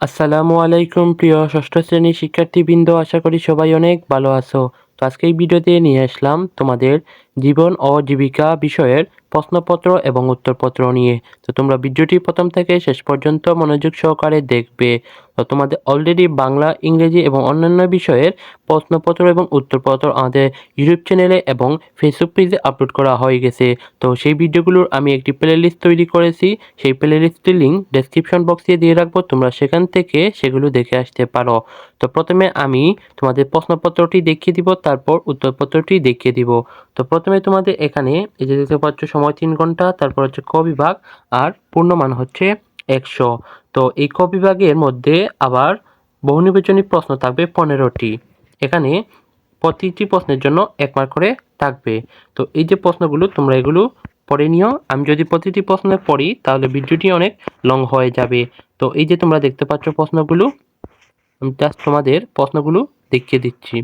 আসসালামু আলাইকুম প্রিয় ষষ্ঠ শ্রেণির শিক্ষার্থীবৃন্দ আশা করি সবাই অনেক ভালো আছো। তো আজকে এই ভিডিওতে নিয়ে আসলাম তোমাদের জীবন ও জীবিকা বিষয়ের প্রশ্নপত্র এবং উত্তরপত্র নিয়ে। তো তোমরা ভিডিওটি প্রথম থেকে শেষ পর্যন্ত মনোযোগ সহকারে দেখবে। তো তোমাদের অলরেডি বাংলা, ইংরেজি এবং অন্যান্য বিষয়ের প্রশ্নপত্র এবং উত্তরপত্র আমাদের ইউটিউব চ্যানেলে এবং ফেসবুক পেজে আপলোড করা হয়ে গেছে। তো সেই ভিডিওগুলোর আমি একটি প্লেলিস্ট তৈরি করেছি। সেই প্লেলিস্টটির লিঙ্ক ডেসক্রিপশন বক্সে দিয়ে রাখব। তোমরা সেখান থেকে সেগুলো দেখে আসতে পারো। তো প্রথমে আমি তোমাদের প্রশ্নপত্রটি দেখিয়ে দিব। তারপর উত্তরপত্রটি দেখিয়ে দিব। তো প্রথমে তোমাদের এখানে এই যে দেখতে পাচ্ছ, সময় তিন ঘণ্টা, তারপর হচ্ছে ক বিভাগ আর পূর্ণমান হচ্ছে একশো। তো এই ক বিভাগের মধ্যে আবার বহুনির্বাচনী প্রশ্ন থাকবে পনেরোটি। এখানে প্রতিটি প্রশ্নের জন্য এক মার্ক করে থাকবে। তো এই যে প্রশ্নগুলো, তোমরা এগুলো পড়ে নিও। আমি যদি প্রতিটি প্রশ্নে পড়ি, তাহলে ভিডিওটি অনেক লং হয়ে যাবে। তো এই যে তোমরা দেখতে পাচ্ছ প্রশ্নগুলো, আমি জাস্ট তোমাদের প্রশ্নগুলো দেখিয়ে দিচ্ছি।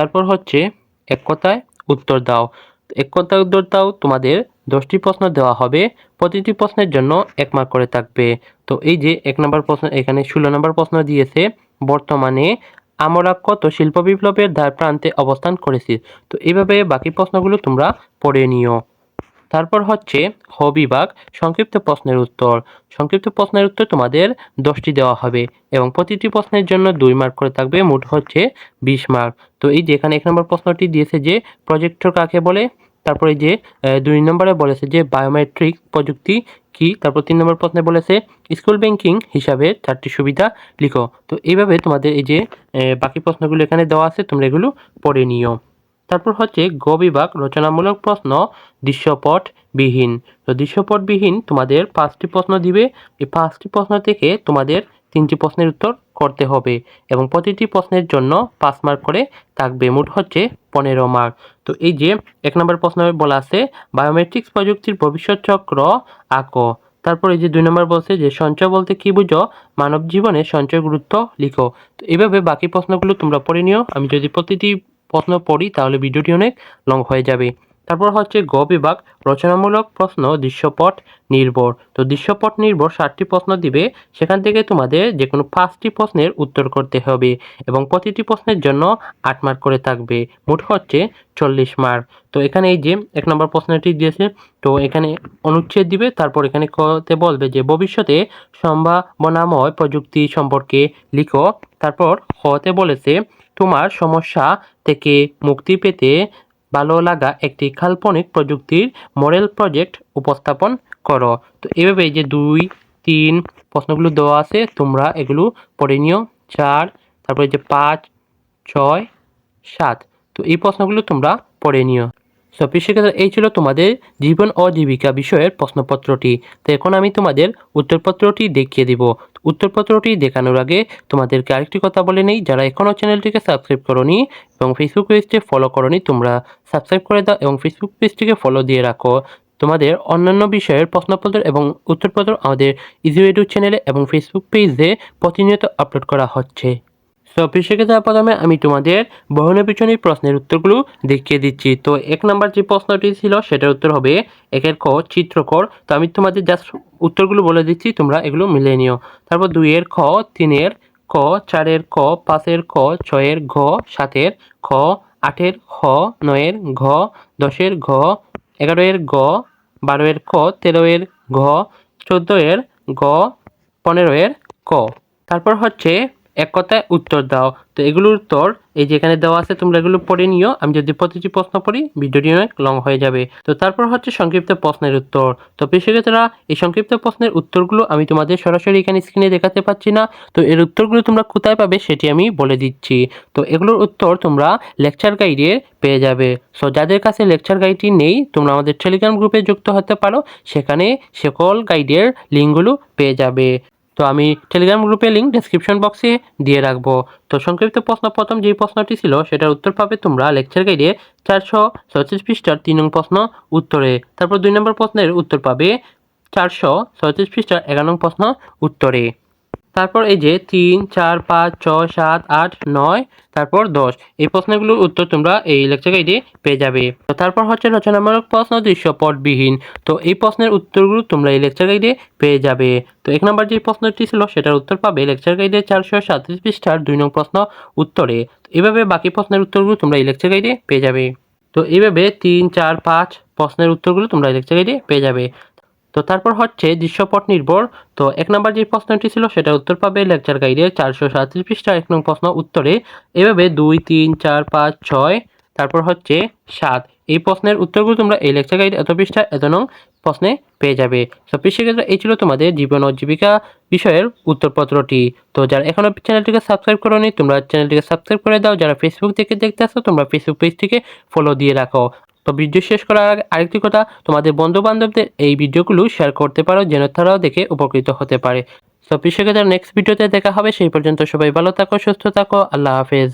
তারপর হচ্ছে এক কথায় উত্তর দাও। এক কথায় উত্তর দাও, তোমাদের দশটি প্রশ্ন দেওয়া হবে। প্রতিটি প্রশ্নের জন্য এক মার্ক করে থাকবে। তো এই যে এক নম্বর প্রশ্ন, এখানে ষোলো নম্বর প্রশ্ন দিয়েছে, বর্তমানে আমরা কত শিল্প বিপ্লবের দ্বার প্রান্তে অবস্থান করেছি? তো এইভাবে বাকি প্রশ্নগুলো তোমরা পড়ে নিও। তারপর হচ্ছে হ বিভাগ, সংক্ষিপ্ত প্রশ্নের উত্তর। সংক্ষিপ্ত প্রশ্নের উত্তর তোমাদের দশটি দেওয়া হবে এবং প্রতিটি প্রশ্নের জন্য দুই মার্ক করে থাকবে, মোট হচ্ছে বিশ মার্ক তো এই যে এখানে এক নম্বর প্রশ্নটি দিয়েছে যে প্রজেক্টর কাকে বলে? তারপরে যে দুই নম্বরে বলেছে যে বায়োমেট্রিক প্রযুক্তি কি? তারপর তিন নম্বর প্রশ্নে বলেছে স্কুল ব্যাংকিং হিসাবে চারটি সুবিধা লিখো। তো এইভাবে তোমাদের এই যে বাকি প্রশ্নগুলো এখানে দেওয়া আছে, তোমরা এগুলো পড়ে নিও। তারপর হচ্ছে গ বিভাগ রচনামূলক প্রশ্ন দৃশ্যপট বিহীন তো দৃশ্যপটবিহীন তোমাদের পাঁচটি প্রশ্ন দিবে। এই পাঁচটি প্রশ্ন থেকে তোমাদের তিনটি প্রশ্নের উত্তর করতে হবে এবং প্রতিটি প্রশ্নের জন্য পাঁচ মার্ক করে থাকবে। মোট হচ্ছে পনেরো মার্ক। তো এই যে এক নম্বর প্রশ্ন বলা আছে, বায়োমেট্রিক্স প্রযুক্তির ভবিষ্যৎ চক্র আঁকো। তারপর এই যে দুই নম্বর বলছে যে, সঞ্চয় বলতে কি বুঝো? মানব জীবনে সঞ্চয় গুরুত্ব লিখো। তো এইভাবে বাকি প্রশ্নগুলো তোমরা পড়ে নিও। আমি যদি প্রতিটি প্রশ্ন পড়ি, তাহলে ভিডিওটি অনেক লং হয়ে যাবে। তারপর হচ্ছে গ বিভাগ, রচনামূলক প্রশ্ন, দৃশ্যপট নির্ভর। তো দৃশ্যপট নির্ভর ষাটটি প্রশ্ন দিবে, সেখান থেকে তোমাদের যে কোনো পাঁচটি প্রশ্নের উত্তর করতে হবে এবং প্রতিটি প্রশ্নের জন্য আট মার্ক করে থাকবে। মোট হচ্ছে চল্লিশ মার্ক তো এখানে এই যে এক নম্বর প্রশ্নটি দিয়েছে, তো এখানে অনুচ্ছেদ দিবে, তারপর এখানে কতে বলবে যে, ভবিষ্যতে সম্ভাবনাময় প্রযুক্তি সম্পর্কে লিখো। তারপর হতে বলেছে তোমার সমস্যা থেকে মুক্তি পেতে ভালো লাগা একটি কাল্পনিক প্রযুক্তির মডেল প্রজেক্ট উপস্থাপন করো। তো এভাবে যে দুই, তিন প্রশ্নগুলো দেওয়া আছে, তোমরা এগুলো পড়ে নিও। চার, তারপরে যে পাঁচ, ছয়, সাত। তো এই প্রশ্নগুলো তোমরা পড়ে নিও। সো শিক্ষার্থীরা, এই ছিল তোমাদের জীবন ও জীবিকা বিষয়ের প্রশ্নপত্রটি। তো এখন আমি তোমাদের উত্তরপত্রটি দেখিয়ে দিব। উত্তরপত্রটি দেখানোর আগে তোমাদেরকে আরেকটি কথা বলে নেই যারা এখনও চ্যানেলটিকে সাবস্ক্রাইব করনি এবং ফেসবুক পেজটি ফলো করনি তোমরা সাবস্ক্রাইব করে দাও এবং ফেসবুক পেজটিকে ফলো দিয়ে রাখো। তোমাদের অন্যান্য বিষয়ের প্রশ্নপত্র এবং উত্তরপত্র আমাদের ইজিউএডু চ্যানেলে এবং ফেসবুক পেজে প্রতিনিয়ত আপলোড করা হচ্ছে। সো সেক্ষেত্রে প্রথমে আমি তোমাদের বহুনির্বাচনী প্রশ্নের উত্তরগুলো দেখিয়ে দিচ্ছি। তো, এক নাম্বার যে প্রশ্নটি ছিল, সেটার উত্তর হবে একের ক, চিত্রকর। তো, আমি তোমাদের জাস্ট উত্তরগুলো বলে দিচ্ছি, তোমরা এগুলো মিলিয়ে নিও। তারপর দুইয়ের খ তিনের ক চারের ক পাঁচের ক ছয়ের ঘ সাতের খ আটের খ নয়ের ঘ দশের ঘ এগারোয়ের গ বারোয়ের ক তেরোয়ের ঘ, চোদ্দ চোদ্দোয়ের গ পনেরোয়ের ক। তারপর হচ্ছে এক কথায় উত্তর দাও। তো এগুলোর উত্তর এই যে এখানে দেওয়া আছে, তোমরা এগুলো পড়ে নিও। আমি যদি প্রতিটি প্রশ্ন পড়ি, ভিডিওটি অনেক লং হয়ে যাবে। তো তারপর হচ্ছে সংক্ষিপ্ত প্রশ্নের উত্তর। তো পেশাগতরা এই সংক্ষিপ্ত প্রশ্নের উত্তরগুলো আমি তোমাদের সরাসরি এখানে স্ক্রিনে দেখাতে পাচ্ছি না। তো এর উত্তরগুলো তোমরা কোথায় পাবে সেটি আমি বলে দিচ্ছি। তো এগুলোর উত্তর তোমরা লেকচার গাইডে পেয়ে যাবে। সো যাদের কাছে লেকচার গাইডটি নেই, তোমরা আমাদের টেলিগ্রাম গ্রুপে যুক্ত হতে পারো। সেখানে সকল গাইডের লিঙ্কগুলো পেয়ে যাবে। তো আমি টেলিগ্রাম গ্রুপের লিঙ্ক ডেসক্রিপশন বক্সে দিয়ে রাখব। তো সংক্ষিপ্ত প্রশ্ন, প্রথম যেই প্রশ্নটি ছিল, সেটার উত্তর পাবে তোমরা লেকচার গাইডে চারশো ছয়ত্রিশ পৃষ্ঠার তিন নং প্রশ্ন উত্তরে। তারপর দুই নম্বর প্রশ্নের উত্তর পাবে চারশো ছয়ত্রিশ পৃষ্ঠার এগারো নং প্রশ্ন উত্তরে। তারপর এই যে তিন, চার, পাঁচ, ছয়, সাত, আট, নয়, তারপর দশ। এই প্রশ্নগুলোর উত্তর তোমরা এই লেকচার গাইডে পেয়ে যাবে। তো তারপর হচ্ছে রচনামূলক প্রশ্ন দৃশ্যপটবিহীন। তো এই প্রশ্নের উত্তরগুলো তোমরা এই লেকচার গাইডে পেয়ে যাবে। তো এক নম্বর যে প্রশ্নটি ছিল, সেটার উত্তর পাবে লেকচার গাইডে চারশো সাতত্রিশ পৃষ্ঠার দুই নং প্রশ্ন উত্তরে। তো এইভাবে বাকি প্রশ্নের উত্তরগুলো তোমরা এই লেকচার গাইডে পেয়ে যাবে। তো এইভাবে তিন, চার, পাঁচ প্রশ্নের উত্তরগুলো তোমরা এই লেকচার গাইডে পেয়ে যাবে। তো তারপর হচ্ছে দৃশ্যপট নির্ভর। তো এক নম্বর যে প্রশ্নটি ছিল, সেটা উত্তর পাবে লেকচার গাইডে চারশো সাতত্রিশ পৃষ্ঠা এক নং প্রশ্ন উত্তরে। এভাবে দুই, তিন, চার, পাঁচ, ছয়, তারপর হচ্ছে সাত। এই প্রশ্নের উত্তরগুলো তোমরা এই লেকচার গাইড এত পৃষ্ঠা এত নং প্রশ্নে পেয়ে যাবে। তো সেক্ষেত্রে এই ছিল তোমাদের জীবন ও জীবিকা বিষয়ের উত্তরপত্রটি। তো যারা এখনও চ্যানেলটিকে সাবস্ক্রাইব করোনি, তোমরা চ্যানেলটিকে সাবস্ক্রাইব করে দাও। যারা ফেসবুক থেকে দেখতে আসো, তোমরা ফেসবুক পেজটিকে ফলো দিয়ে রাখো। তো ভিডিও শেষ করার আগে আরেকটি কথা, তোমাদের বন্ধু বান্ধবদের এই ভিডিওগুলো শেয়ার করতে পারো যেন তারাও দেখে উপকৃত হতে পারে। তো সেক্ষেত্রে নেক্সট ভিডিওতে দেখা হবে, সেই পর্যন্ত সবাই ভালো থাকো, সুস্থ থাকো, আল্লাহ হাফেজ।